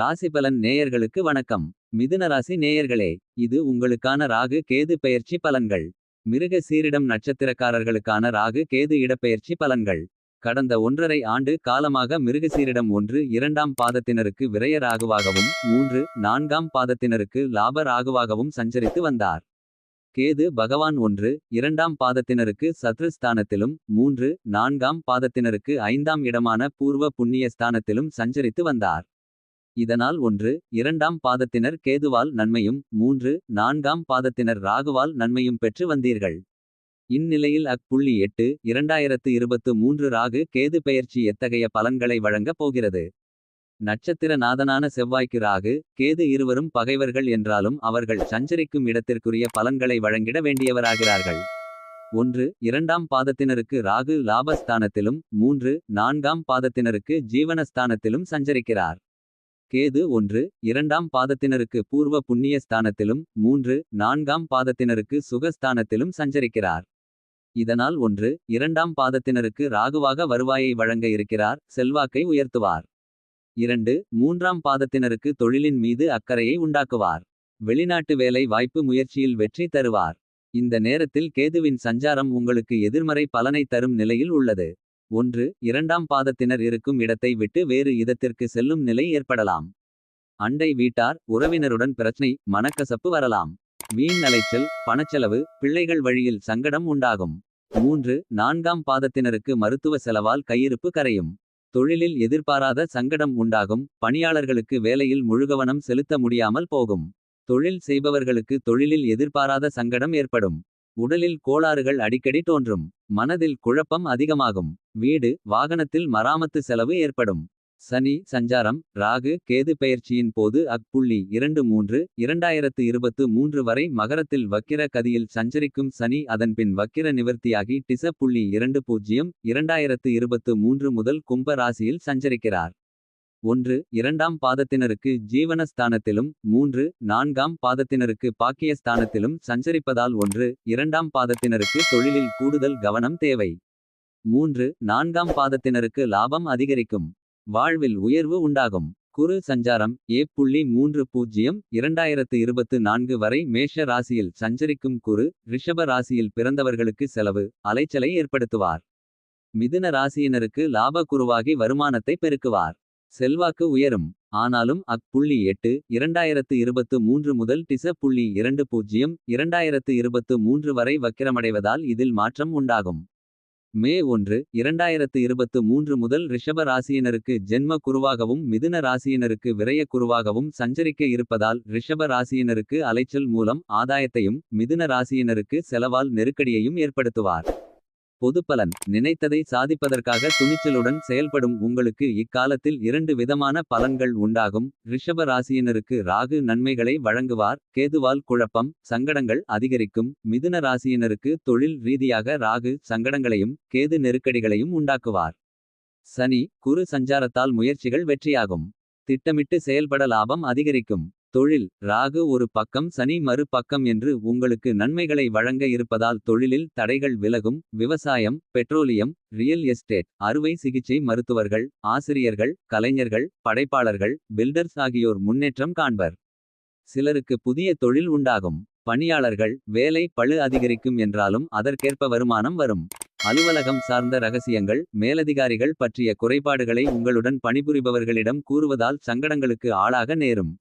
ராசிபலன் நேயர்களுக்கு வணக்கம். மிதுனராசி நேயர்களே இது உங்களுக்கான ராகு கேது பெயர்ச்சி பலன்கள். மிருக சீரிடம் நட்சத்திரக்காரர்களுக்கான ராகு கேது இடப்பெயர்ச்சி பலன்கள். கடந்த ஒன்றரை ஆண்டு காலமாக மிருகசீரிடம் ஒன்று இரண்டாம் பாதத்தினருக்கு விரய ராகுவாகவும் மூன்று நான்காம் பாதத்தினருக்கு லாப ராகுவாகவும் சஞ்சரித்து வந்தார். கேது பகவான் ஒன்று இரண்டாம் பாதத்தினருக்கு சத்ருஸ்தானத்திலும் மூன்று நான்காம் பாதத்தினருக்கு ஐந்தாம் இடமான பூர்வ புண்ணிய ஸ்தானத்திலும் சஞ்சரித்து வந்தார். இதனால் ஒன்று இரண்டாம் பாதத்தினர் கேதுவால் நன்மையும் மூன்று நான்காம் பாதத்தினர் ராகுவால் நன்மையும் பெற்று வந்தீர்கள். இந்நிலையில் அக்புள்ளி எட்டு இரண்டாயிரத்து இருபத்து மூன்று ராகு கேது பெயர்ச்சி எத்தகைய பலன்களை வழங்கப் போகிறது? நட்சத்திர நாதனான செவ்வாய்க்கு ராகு கேது இருவரும் பகைவர்கள் என்றாலும் அவர்கள் சஞ்சரிக்கும் இடத்திற்குரிய பலன்களை வழங்கிட வேண்டியவராகிறார்கள். ஒன்று இரண்டாம் பாதத்தினருக்கு ராகு லாபஸ்தானத்திலும் மூன்று நான்காம் பாதத்தினருக்கு ஜீவனஸ்தானத்திலும் சஞ்சரிக்கிறார். கேது ஒன்று இரண்டாம் பாதத்தினருக்கு பூர்வ புண்ணிய ஸ்தானத்திலும் மூன்று நான்காம் பாதத்தினருக்கு சுகஸ்தானத்திலும் சஞ்சரிக்கிறார். இதனால் ஒன்று இரண்டாம் பாதத்தினருக்கு ராகுவாக வருவாயை வழங்க இருக்கிறார் செல்வாக்கை உயர்த்துவார். இரண்டு மூன்றாம் பாதத்தினருக்கு தொழிலின் மீது அக்கறையை உண்டாக்குவார். வெளிநாட்டு வேலை வாய்ப்பு முயற்சியில் வெற்றி தருவார். இந்த நேரத்தில் கேதுவின் சஞ்சாரம் உங்களுக்கு எதிர்மறை பலனை தரும் நிலையில் உள்ளது. ஒன்று இரண்டாம் பாதத்தினர் இருக்கும் இடத்தை விட்டு வேறு இதத்திற்கு செல்லும் நிலை ஏற்படலாம். அண்டை வீட்டார் உறவினருடன் பிரச்சனை மனக்கசப்பு வரலாம். வீண் அலைச்சல் பணச்செலவு பிள்ளைகள் வழியில் சங்கடம் உண்டாகும். மூன்று நான்காம் பாதத்தினருக்கு மருத்துவ செலவால் கையிருப்பு கரையும். தொழிலில் எதிர்பாராத சங்கடம் உண்டாகும். பணியாளர்களுக்கு வேலையில் முழுகவனம் செலுத்த முடியாமல் போகும். தொழில் செய்பவர்களுக்கு தொழிலில் எதிர்பாராத சங்கடம் ஏற்படும். உடலில் கோளாறுகள் அடிக்கடி தோன்றும். மனதில் குழப்பம் அதிகமாகும். வீடு வாகனத்தில் மராமத்து செலவு ஏற்படும். சனி சஞ்சாரம் ராகு கேது பெயர்ச்சியின் போது அக்புள்ளி இரண்டு மூன்று இரண்டாயிரத்து இருபத்து மூன்று வரை மகரத்தில் வக்கிர கதியில் சஞ்சரிக்கும் சனி அதன்பின் வக்கிர நிவர்த்தியாகி டிச புள்ளி இரண்டு பூஜ்ஜியம் இரண்டாயிரத்து இருபத்து மூன்று முதல் கும்ப ராசியில் சஞ்சரிக்கிறார். ஒன்று இரண்டாம் பாதத்தினருக்கு ஜீவனஸ்தானத்திலும் மூன்று நான்காம் பாதத்தினருக்கு பாக்கியஸ்தானத்திலும் சஞ்சரிப்பதால் ஒன்று இரண்டாம் பாதத்தினருக்கு தொழிலில் கூடுதல் கவனம் தேவை. மூன்று நான்காம் பாதத்தினருக்கு லாபம் அதிகரிக்கும். வாழ்வில் உயர்வு உண்டாகும். குரு சஞ்சாரம் ஏ புள்ளி மூன்று பூஜ்ஜியம் இரண்டாயிரத்து இருபத்து நான்கு வரை மேஷ ராசியில் சஞ்சரிக்கும் குரு ரிஷப ராசியில் பிறந்தவர்களுக்கு செலவு அலைச்சலை ஏற்படுத்துவார். மிதுன ராசியினருக்கு லாப குருவாகி வருமானத்தை பெருக்குவார். செல்வாக்கு உயரும். ஆனாலும் அக் புள்ளி எட்டு இரண்டாயிரத்து இருபத்து மூன்று முதல் டிச புள்ளி இரண்டு பூஜ்ஜியம் இரண்டாயிரத்து இருபத்து மூன்று வரை வக்கிரமடைவதால் இதில் மாற்றம் உண்டாகும். மே ஒன்று இரண்டாயிரத்து இருபத்து மூன்று முதல் ரிஷப ராசியினருக்கு ஜென்ம குருவாகவும் மிதுன ராசியினருக்கு விரய குருவாகவும் சஞ்சரிக்க இருப்பதால் ரிஷப ராசியினருக்கு அலைச்சல் மூலம் ஆதாயத்தையும் மிதுன ராசியினருக்கு செலவால் நெருக்கடியையும் ஏற்படுத்துவார். பொதுப்பலன் நினைத்ததை சாதிப்பதற்காக துணிச்சலுடன் செயல்படும் உங்களுக்கு இக்காலத்தில் இரண்டு விதமான பலன்கள் உண்டாகும். ரிஷப ராசியினருக்கு ராகு நன்மைகளை வழங்குவார். கேதுவால் குழப்பம் சங்கடங்கள் அதிகரிக்கும். மிதுன ராசியினருக்கு தொழில் ரீதியாக ராகு சங்கடங்களையும் கேது நெருக்கடிகளையும் உண்டாக்குவார். சனி குறு சஞ்சாரத்தால் முயற்சிகள் வெற்றியாகும். திட்டமிட்டு செயல்பட லாபம் அதிகரிக்கும். தொழில் ராகு ஒரு பக்கம் சனி மறு பக்கம் என்று உங்களுக்கு நன்மைகளை வழங்க இருப்பதால் தொழிலில் தடைகள் விலகும். விவசாயம் பெட்ரோலியம் ரியல் எஸ்டேட் அறுவை சிகிச்சை மருத்துவர்கள் ஆசிரியர்கள் கலைஞர்கள் படைப்பாளர்கள் பில்டர்ஸ் ஆகியோர் முன்னேற்றம் காண்பர். சிலருக்கு புதிய தொழில் உண்டாகும். பணியாளர்கள் வேலை பழு அதிகரிக்கும் என்றாலும் அதற்கேற்ப வருமானம் வரும். அலுவலகம் சார்ந்த ரகசியங்கள் மேலதிகாரிகள் பற்றிய குறைபாடுகளை உங்களுடன் பணிபுரிபவர்களிடம் கூறுவதால் சங்கடங்களுக்கு ஆளாக நேரும்.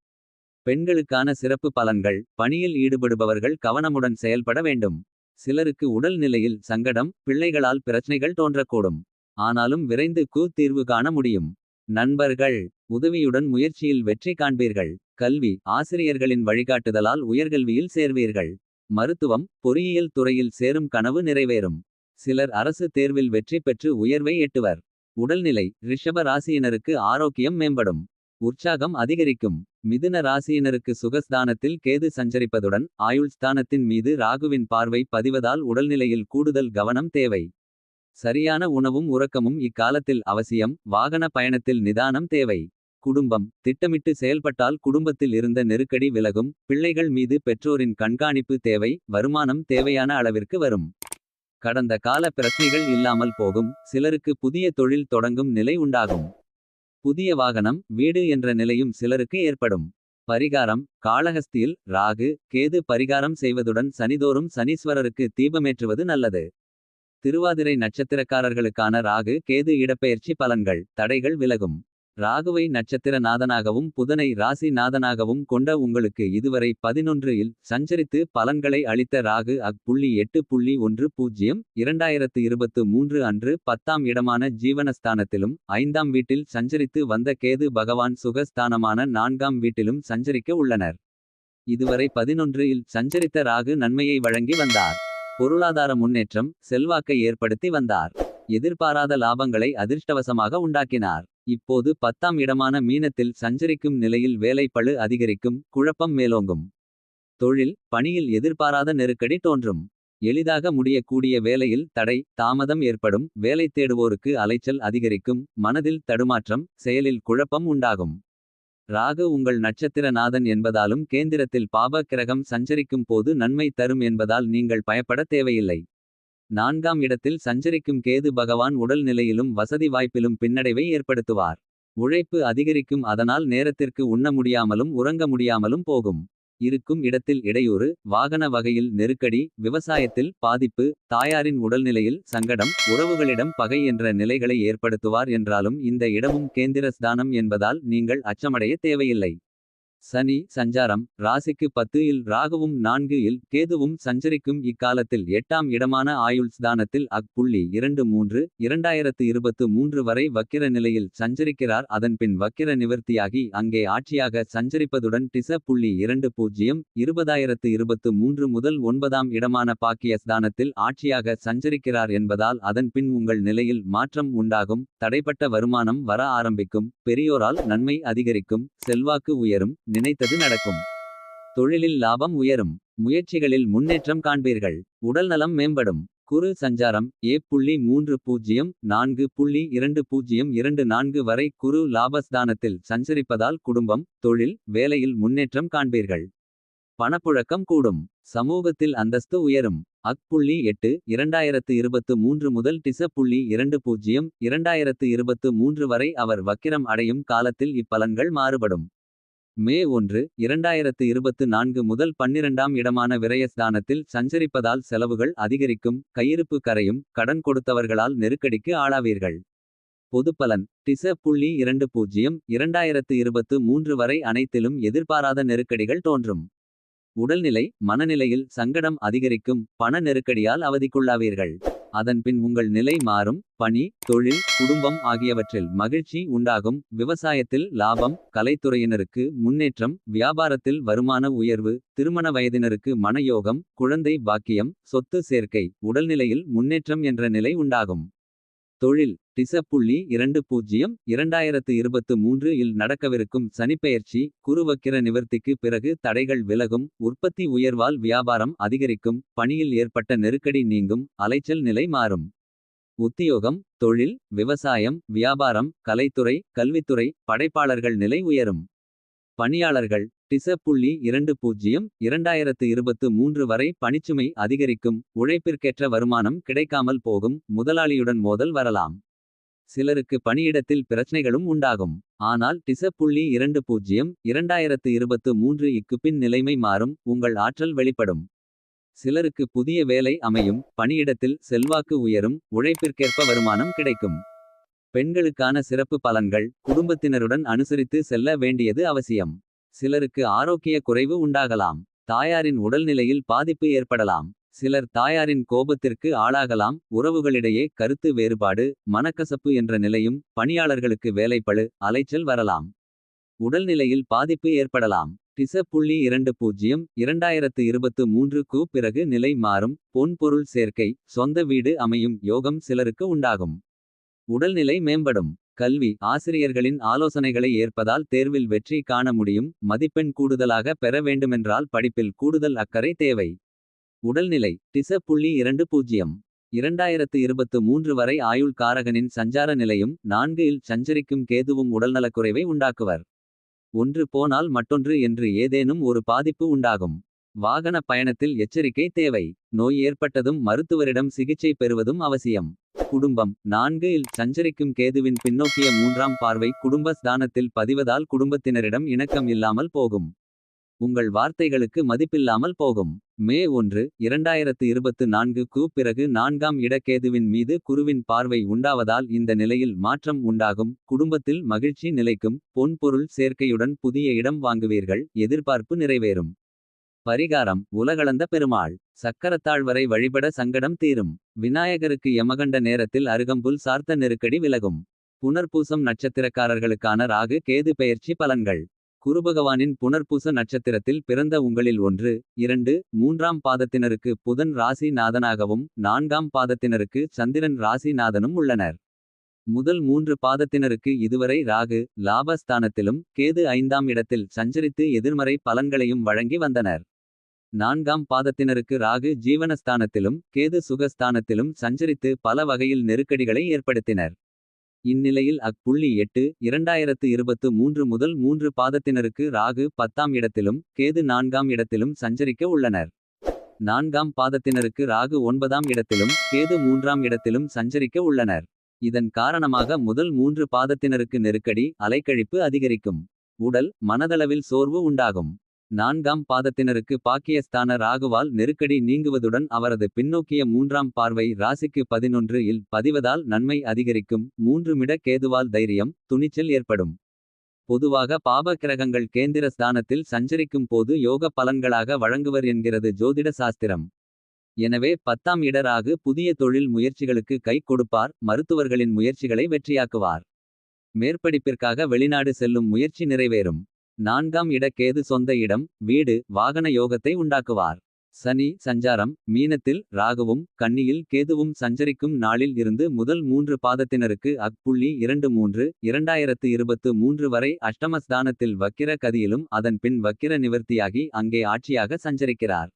பெண்களுக்கான சிறப்பு பலன்கள் பணியில் ஈடுபடுபவர்கள் கவனமுடன் செயல்பட வேண்டும். சிலருக்கு உடல் நிலையில் சங்கடம் பிள்ளைகளால் பிரச்சனைகள் தோன்றக்கூடும். ஆனாலும் விரைந்து கூ தீர்வு காண முடியும். நண்பர்கள் உதவியுடன் முயற்சியில் வெற்றி காண்பீர்கள். கல்வி ஆசிரியர்களின் வழிகாட்டுதலால் உயர்கல்வியில் சேர்வீர்கள். மருத்துவம் பொறியியல் துறையில் சேரும் கனவு நிறைவேறும். சிலர் அரசு தேர்வில் வெற்றி பெற்று உயர்வை எட்டுவர். உடல்நிலை ரிஷப ராசியினருக்கு ஆரோக்கியம் மேம்படும். உற்சாகம் அதிகரிக்கும். மிதுன ராசியினருக்கு சுகஸ்தானத்தில் கேது சஞ்சரிப்பதுடன் ஆயுள் ஸ்தானத்தின் மீது ராகுவின் பார்வை பதிவதால் உடல்நிலையில் கூடுதல் கவனம் தேவை. சரியான உணவும் உறக்கமும் இக்காலத்தில் அவசியம் வாகன பயணத்தில் நிதானம் தேவை. குடும்பம் திட்டமிட்டு செயல்பட்டால் குடும்பத்தில் இருந்த நெருக்கடி விலகும் பிள்ளைகள் மீது பெற்றோரின் கண்காணிப்பு தேவை வருமானம் தேவையான அளவிற்கு வரும். கடந்த கால பிரச்சனைகள் இல்லாமல் போகும் சிலருக்கு புதிய தொழில் தொடங்கும் நிலை உண்டாகும். புதிய வாகனம் வீடு என்ற நிலையும் சிலருக்கு ஏற்படும். பரிகாரம் காளஹஸ்தியில் ராகு கேது பரிகாரம் செய்வதுடன் சனிதோறும் சனீஸ்வரருக்கு தீபமேற்றுவது நல்லது. திருவாதிரை நட்சத்திரக்காரர்களுக்கான ராகு கேது இடப்பெயர்ச்சி பலன்கள் தடைகள் விலகும். ராகுவை நட்சத்திர நாதனாகவும் புதனை ராசி நாதனாகவும் கொண்ட உங்களுக்கு இதுவரை 11 இல் சஞ்சரித்து பலன்களை அளித்த ராகு அக் புள்ளி எட்டு புள்ளி ஒன்று பூஜ்ஜியம் 2023 அன்று பத்தாம் இடமான ஜீவனஸ்தானத்திலும் ஐந்தாம் வீட்டில் சஞ்சரித்து வந்த கேது பகவான் சுகஸ்தானமான நான்காம் வீட்டிலும் சஞ்சரிக்க உள்ளனர். இதுவரை 11 இல் சஞ்சரித்த ராகு நன்மையை வழங்கி வந்தார். பொருளாதார முன்னேற்றம் செல்வாக்கை ஏற்படுத்தி வந்தார். எதிர்பாராத லாபங்களை அதிர்ஷ்டவசமாக உண்டாக்கினார். இப்போது பத்தாம் இடமான மீனத்தில் சஞ்சரிக்கும் நிலையில் வேலை பளு அதிகரிக்கும் குழப்பம் மேலோங்கும். தொழில் பணியில் எதிர்பாராத நெருக்கடி தோன்றும். எளிதாக முடியக்கூடிய வேலையில் தடை தாமதம் ஏற்படும். வேலை தேடுவோருக்கு அலைச்சல் அதிகரிக்கும் மனதில் தடுமாற்றம். செயலில் குழப்பம் உண்டாகும். ராகு உங்கள் நட்சத்திர நாதன் என்பதாலும் கேந்திரத்தில் பாப கிரகம் சஞ்சரிக்கும் போது நன்மை தரும் என்பதால் நீங்கள் பயப்பட தேவையில்லை. நான்காம் இடத்தில் சஞ்சரிக்கும் கேது பகவான் உடல் நிலையிலும் வசதி வாய்ப்பிலும் பின்னடைவை ஏற்படுத்துவார். உழைப்பு அதிகரிக்கும் அதனால் நேரத்திற்கு உண்ண முடியாமலும் உறங்க முடியாமலும் போகும். இருக்கும் இடத்தில் இடையூறு வாகன வகையில் நெருக்கடி விவசாயத்தில் பாதிப்பு தாயாரின் உடல்நிலையில் சங்கடம் உறவுகளிடம் பகை என்ற நிலைகளை ஏற்படுத்துவார் என்றாலும் இந்த இடமும் கேந்திர ஸ்தானம் என்பதால் நீங்கள் அச்சமடைய தேவையில்லை. சனி சஞ்சாரம் ராசிக்கு பத்து இல் ராகுவும் நான்கு இல் கேதுவும் சஞ்சரிக்கும் இக்காலத்தில் எட்டாம் இடமான ஆயுள் ஸ்தானத்தில் அக் புள்ளி இரண்டு மூன்று 2023 வரை வக்கிர நிலையில் சஞ்சரிக்கிறார். அதன்பின் வக்கிர நிவர்த்தியாகி அங்கே ஆட்சியாக சஞ்சரிப்பதுடன் டிச புள்ளி இரண்டு பூஜ்ஜியம் 2023 முதல் ஒன்பதாம் இடமான பாக்கிய ஸ்தானத்தில் ஆட்சியாக சஞ்சரிக்கிறார் என்பதால் அதன்பின் உங்கள் நிலையில் மாற்றம் உண்டாகும். தடைப்பட்ட வருமானம் வர ஆரம்பிக்கும். பெரியோரால் நன்மை அதிகரிக்கும். செல்வாக்கு உயரும். நினைத்தது நடக்கும். தொழிலில் லாபம் உயரும் முயற்சிகளில் முன்னேற்றம் காண்பீர்கள். உடல்நலம் மேம்படும் குரு சஞ்சாரம் ஏ புள்ளி மூன்று பூஜ்ஜியம் நான்கு புள்ளி இரண்டு பூஜ்ஜியம் இரண்டு நான்கு வரை குரு லாபஸ்தானத்தில் சஞ்சரிப்பதால் குடும்பம் தொழில் வேலையில் முன்னேற்றம் காண்பீர்கள். பணப்புழக்கம் கூடும் சமூகத்தில் அந்தஸ்து உயரும். அக் புள்ளி எட்டு 2023 முதல் டிச புள்ளி இரண்டு பூஜ்ஜியம் 2023 வரை அவர் வக்கிரம் அடையும் காலத்தில் இப்பலன்கள் மாறுபடும். மே ஒன்று 2024 முதல் பன்னிரண்டாம் இடமான விரயஸ்தானத்தில் சஞ்சரிப்பதால் செலவுகள் அதிகரிக்கும் கையிருப்பு கரையும் கடன் கொடுத்தவர்களால் நெருக்கடிக்கு ஆளாவீர்கள். பொதுப்பலன் டிச புள்ளி இரண்டு பூஜ்ஜியம் 2023 வரை அனைத்திலும் எதிர்பாராத நெருக்கடிகள் தோன்றும். உடல்நிலை மனநிலையில் சங்கடம் அதிகரிக்கும் பண நெருக்கடியால் அவதிக்குள்ளாவீர்கள். அதன்பின் உங்கள் நிலை மாறும் பணி தொழில் குடும்பம் ஆகியவற்றில் மகிழ்ச்சி உண்டாகும். விவசாயத்தில் லாபம் கலைத்துறையினருக்கு முன்னேற்றம் வியாபாரத்தில் வருமான உயர்வு. திருமண வயதினருக்கு மனயோகம் குழந்தை பாக்கியம் சொத்து சேர்க்கை. உடல்நிலையில் முன்னேற்றம் என்ற நிலை உண்டாகும். தொழில் டிச புள்ளி இரண்டு பூஜ்ஜியம் 2023 இல் நடக்கவிருக்கும் சனிப்பெயர்ச்சி குருவக்கிர நிவர்த்திக்கு பிறகு தடைகள் விலகும். உற்பத்தி உயர்வால் வியாபாரம் அதிகரிக்கும் பணியில் ஏற்பட்ட நெருக்கடி நீங்கும் அலைச்சல் நிலை மாறும். உத்தியோகம் தொழில் விவசாயம் வியாபாரம் கலைத்துறை கல்வித்துறை படைப்பாளர்கள் நிலை உயரும். பணியாளர்கள் டிச புள்ளி இரண்டு பூஜ்ஜியம் 2023 வரை பணிச்சுமை அதிகரிக்கும். உழைப்பிற்கேற்ற வருமானம் கிடைக்காமல் போகும் முதலாளியுடன் மோதல் வரலாம். சிலருக்கு பணியிடத்தில் பிரச்சனைகளும் உண்டாகும். ஆனால் டிச புள்ளி இரண்டு பூஜ்ஜியம் 2023 இக்கு பின் நிலைமை மாறும் உங்கள் ஆற்றல் வெளிப்படும். சிலருக்கு புதிய வேலை அமையும் பணியிடத்தில் செல்வாக்கு உயரும் உழைப்பிற்கேற்ப வருமானம் கிடைக்கும். பெண்களுக்கான சிறப்பு பலன்கள் குடும்பத்தினருடன் அனுசரித்து செல்ல வேண்டியது அவசியம். சிலருக்கு ஆரோக்கிய குறைவு உண்டாகலாம். தாயாரின் உடல்நிலையில் பாதிப்பு ஏற்படலாம். சிலர் தாயாரின் கோபத்திற்கு ஆளாகலாம் உறவுகளிடையே கருத்து வேறுபாடு. மனக்கசப்பு என்ற நிலையும் பணியாளர்களுக்கு வேலைப்பழு அலைச்சல் வரலாம். உடல்நிலையில் பாதிப்பு ஏற்படலாம். டிச புள்ளி இரண்டு பூஜ்ஜியம் இரண்டாயிரத்து இருபத்து மூன்றுக்கு பிறகு நிலை மாறும் பொன்பொருள் சேர்க்கை சொந்த வீடு அமையும் யோகம் சிலருக்கு உண்டாகும். உடல்நிலை மேம்படும் கல்வி ஆசிரியர்களின் ஆலோசனைகளை ஏற்பதால் தேர்வில் வெற்றி காண முடியும். மதிப்பெண் கூடுதலாக பெற வேண்டுமென்றால் படிப்பில் கூடுதல் அக்கறை தேவை. உடல்நிலை டிச புள்ளி இரண்டு பூஜ்ஜியம் 2023 வரை ஆயுள் காரகனின் சஞ்சார நிலையும் நான்கு இல் சஞ்சரிக்கும் கேதுவும் உடல்நலக்குறைவை உண்டாக்குவர். ஒன்று போனால் மற்றொன்று என்று ஏதேனும் ஒரு பாதிப்பு உண்டாகும். வாகன பயணத்தில் எச்சரிக்கை தேவை. நோய் ஏற்பட்டதும் மருத்துவரிடம் சிகிச்சை பெறுவதும் அவசியம். குடும்பம் நான்கு இல் சஞ்சரிக்கும் கேதுவின் பின்னோக்கிய மூன்றாம் பார்வை குடும்ப ஸ்தானத்தில் பதிவதால் குடும்பத்தினரிடம் இணக்கம் இல்லாமல் போகும். உங்கள் வார்த்தைகளுக்கு மதிப்பில்லாமல் போகும். மே ஒன்று இரண்டாயிரத்து இருபத்து நான்கு பிறகு நான்காம் இடக்கேதுவின் மீது குருவின் பார்வை உண்டாவதால் இந்த நிலையில் மாற்றம் உண்டாகும். குடும்பத்தில் மகிழ்ச்சி நிலைக்கும் பொன் பொருள் சேர்க்கையுடன் புதிய இடம் வாங்குவீர்கள். எதிர்பார்ப்பு நிறைவேறும். பரிகாரம் உலகளந்த பெருமாள் சக்கரத்தாழ்வரை வழிபட சங்கடம் தீரும். விநாயகருக்கு யமகண்ட நேரத்தில் அருகம்புல் சார்த்த நெருக்கடி விலகும். புனர்பூசம் நட்சத்திரக்காரர்களுக்கான ராகு கேது பெயர்ச்சி பலன்கள். குருபகவானின் புனர்பூச நட்சத்திரத்தில் பிறந்த உங்களில் ஒன்று. இரண்டு மூன்றாம் பாதத்தினருக்கு புதன் ராசி நாதனாகவும். நான்காம் பாதத்தினருக்கு சந்திரன் ராசி நாதனும் உள்ளனர். முதல் மூன்று பாதத்தினருக்கு இதுவரை ராகு லாபஸ்தானத்திலும். கேது ஐந்தாம் இடத்தில் சஞ்சரித்து எதிர்மறை பலன்களையும் வழங்கி வந்தனர். நான்காம் பாதத்தினருக்கு ராகு ஜீவனஸ்தானத்திலும். கேது சுகஸ்தானத்திலும் சஞ்சரித்து பல வகையில் நெருக்கடிகளை ஏற்படுத்தினர். இந்நிலையில் அக்புள்ளி எட்டு இரண்டாயிரத்து இருபத்து மூன்று முதல் மூன்று பாதத்தினருக்கு ராகு பத்தாம் இடத்திலும். கேது நான்காம் இடத்திலும் சஞ்சரிக்க உள்ளனர். நான்காம் பாதத்தினருக்கு ராகு ஒன்பதாம் இடத்திலும். கேது மூன்றாம் இடத்திலும் சஞ்சரிக்க உள்ளனர். இதன் காரணமாக முதல் மூன்று பாதத்தினருக்கு நெருக்கடி. அலைக்கழிப்பு அதிகரிக்கும். உடல் மனதளவில் சோர்வு உண்டாகும். நான்காம் பாதத்தினருக்கு பாக்கியஸ்தான ராகுவால் நெருக்கடி நீங்குவதுடன் அவரது பின்னோக்கிய மூன்றாம் பார்வை ராசிக்கு பதினொன்று இல் பதிவதால் நன்மை அதிகரிக்கும். மூன்று மிட கேதுவால் தைரியம் துணிச்சல் ஏற்படும். பொதுவாக பாப கிரகங்கள் கேந்திர ஸ்தானத்தில் சஞ்சரிக்கும் போது யோக பலன்களாக வழங்குவர் என்கிறது ஜோதிட சாஸ்திரம். எனவே பத்தாம் இடராக புதிய தொழில் முயற்சிகளுக்கு கை கொடுப்பார். மருத்துவர்களின் முயற்சிகளை வெற்றியாக்குவார். மேற்படிப்பிற்காக வெளிநாடு செல்லும் முயற்சி நிறைவேறும். நான்காம் இட கேது சொந்த இடம் வீடு வாகன யோகத்தை உண்டாக்குவார். சனி சஞ்சாரம் மீனத்தில் ராகுவும் கன்னியில் கேதுவும் சஞ்சரிக்கும் நாளில் இருந்து முதல் மூன்று பாதத்தினருக்கு அக்புள்ளி இரண்டு மூன்று இரண்டாயிரத்து இருபத்து மூன்று வரை அஷ்டமஸ்தானத்தில் வக்கிர கதியிலும் அதன் பின் வக்கிர நிவர்த்தியாகி அங்கே ஆட்சியாக சஞ்சரிக்கிறார்.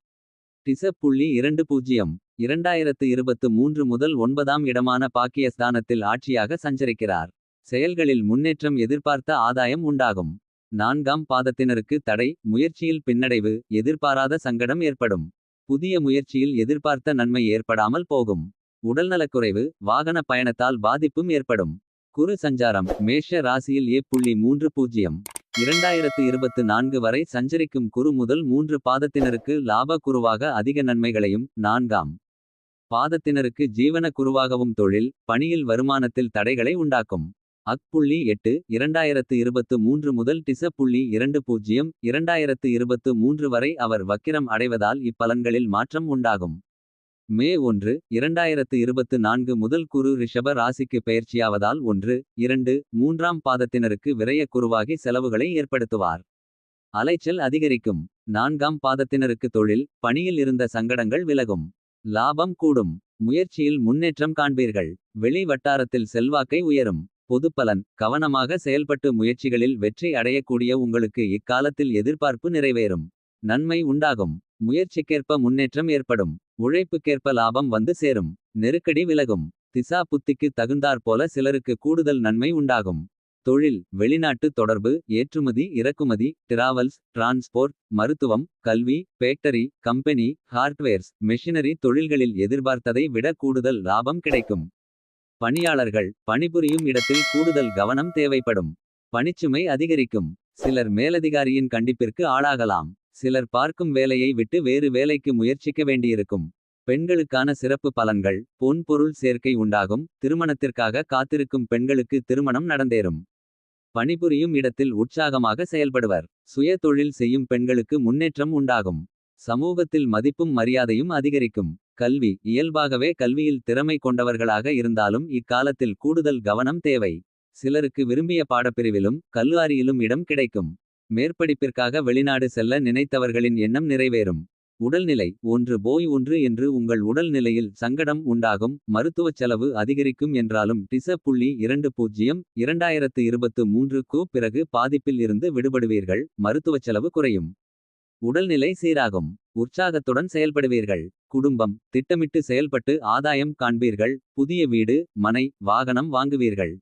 டிச புள்ளி இரண்டு பூஜ்ஜியம் இரண்டாயிரத்து இருபத்து மூன்று முதல் ஒன்பதாம் இடமான பாக்கியஸ்தானத்தில் ஆட்சியாக சஞ்சரிக்கிறார். செயல்களில் முன்னேற்றம் எதிர்பார்த்த ஆதாயம் உண்டாகும். நான்காம் பாதத்தினருக்கு தடை முயற்சியில் பின்னடைவு எதிர்பாராத சங்கடம் ஏற்படும். புதிய முயற்சியில் எதிர்பார்த்த நன்மை ஏற்படாமல் போகும். உடல்நலக்குறைவு வாகன பயணத்தால் பாதிப்பும் ஏற்படும். குரு சஞ்சாரம் மேஷ ராசியில் ஏ புள்ளி மூன்று பூஜ்ஜியம். இரண்டாயிரத்து இருபத்து நான்கு வரை சஞ்சரிக்கும் குரு முதல் மூன்று பாதத்தினருக்கு லாப குருவாக அதிக நன்மைகளையும். நான்காம் பாதத்தினருக்கு ஜீவன குருவாகவும் தொழில் பணியில் வருமானத்தில் தடைகளை உண்டாக்கும். அக் புள்ளி எட்டு இரண்டாயிரத்து இருபத்து மூன்று முதல் டிச புள்ளி இரண்டு பூஜ்ஜியம் இரண்டாயிரத்து இருபத்து மூன்று வரை அவர் வக்கிரம் அடைவதால் இப்பலன்களில் மாற்றம் உண்டாகும். மே ஒன்று இரண்டாயிரத்து இருபத்து நான்கு முதல் குரு ரிஷப ராசிக்கு பெயர்ச்சியாவதால் ஒன்று இரண்டு மூன்றாம் பாதத்தினருக்கு விரைய குருவாகி செலவுகளை ஏற்படுத்துவார். அலைச்சல் அதிகரிக்கும் நான்காம் பாதத்தினருக்கு தொழில் பணியில் இருந்த சங்கடங்கள் விலகும். லாபம் கூடும் முயற்சியில் முன்னேற்றம் காண்பீர்கள். வெளி வட்டாரத்தில் செல்வாக்கை உயரும். பொதுப்பலன் கவனமாக செயல்பட்டு முயற்சிகளில் வெற்றி அடையக்கூடிய உங்களுக்கு இக்காலத்தில் எதிர்பார்ப்பு நிறைவேறும். நன்மை உண்டாகும் முயற்சிக்கேற்ப முன்னேற்றம் ஏற்படும். உழைப்புக்கேற்ப லாபம் வந்து சேரும் நெருக்கடி விலகும். திசா புத்திக்கு தகுந்தாற்போல சிலருக்கு கூடுதல் நன்மை உண்டாகும். தொழில் வெளிநாட்டு தொடர்பு ஏற்றுமதி இறக்குமதி டிராவல்ஸ் டிரான்ஸ்போர்ட் மருத்துவம் கல்வி ஃபேக்டரி கம்பெனி ஹார்ட்வேர்ஸ் மெஷினரி தொழில்களில் எதிர்பார்த்ததை விட கூடுதல் லாபம் கிடைக்கும். பணியாளர்கள் பணிபுரியும் இடத்தில் கூடுதல் கவனம் தேவைப்படும். பணிச்சுமை அதிகரிக்கும் சிலர் மேலதிகாரியின் கண்டிப்பிற்கு ஆளாகலாம். சிலர் பார்க்கும் வேலையை விட்டு வேறு வேலைக்கு முயற்சிக்க வேண்டியிருக்கும். பெண்களுக்கான சிறப்பு பலன்கள் பொன் பொருள் சேர்க்கை உண்டாகும். திருமணத்திற்காக காத்திருக்கும் பெண்களுக்கு திருமணம் நடந்தேறும். பணிபுரியும் இடத்தில் உற்சாகமாக செயல்படுவர். சுய தொழில் செய்யும் பெண்களுக்கு முன்னேற்றம் உண்டாகும். சமூகத்தில் மதிப்பும் மரியாதையும் அதிகரிக்கும். கல்வி இயல்பாகவே கல்வியில் திறமை கொண்டவர்களாக இருந்தாலும் இக்காலத்தில் கூடுதல் கவனம் தேவை. சிலருக்கு விரும்பிய பாடப்பிரிவிலும் கல்லூரியிலும் இடம் கிடைக்கும். மேற்படிப்பிற்காக வெளிநாடு செல்ல நினைத்தவர்களின் எண்ணம் நிறைவேறும். உடல்நிலை ஒன்று போய் ஒன்று என்று உங்கள் உடல்நிலையில் சங்கடம் உண்டாகும். மருத்துவச் செலவு அதிகரிக்கும் என்றாலும் டிச புள்ளி இரண்டு பூஜ்ஜியம் இரண்டாயிரத்து இருபத்து மூன்றுக்கு பிறகு பாதிப்பில் இருந்து விடுபடுவீர்கள். மருத்துவச் செலவு குறையும். உடல்நிலை சீராகும் உற்சாகத்துடன் செயல்படுவீர்கள். குடும்பம் திட்டமிட்டு செயல்பட்டு ஆதாயம் காண்பீர்கள். புதிய வீடு மனை வாகனம் வாங்குவீர்கள்.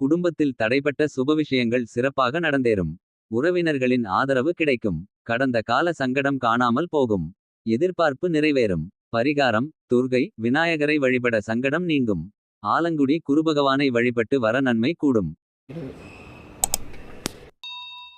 குடும்பத்தில் தடைப்பட்ட சுபவிஷயங்கள் சிறப்பாக நடந்தேறும். உறவினர்களின் ஆதரவு கிடைக்கும். கடந்த கால சங்கடம் காணாமல் போகும். எதிர்பார்ப்பு நிறைவேறும். பரிகாரம் துர்கை விநாயகரை வழிபட சங்கடம் நீங்கும். ஆலங்குடி குருபகவானை வழிபட்டு வர நன்மை கூடும்.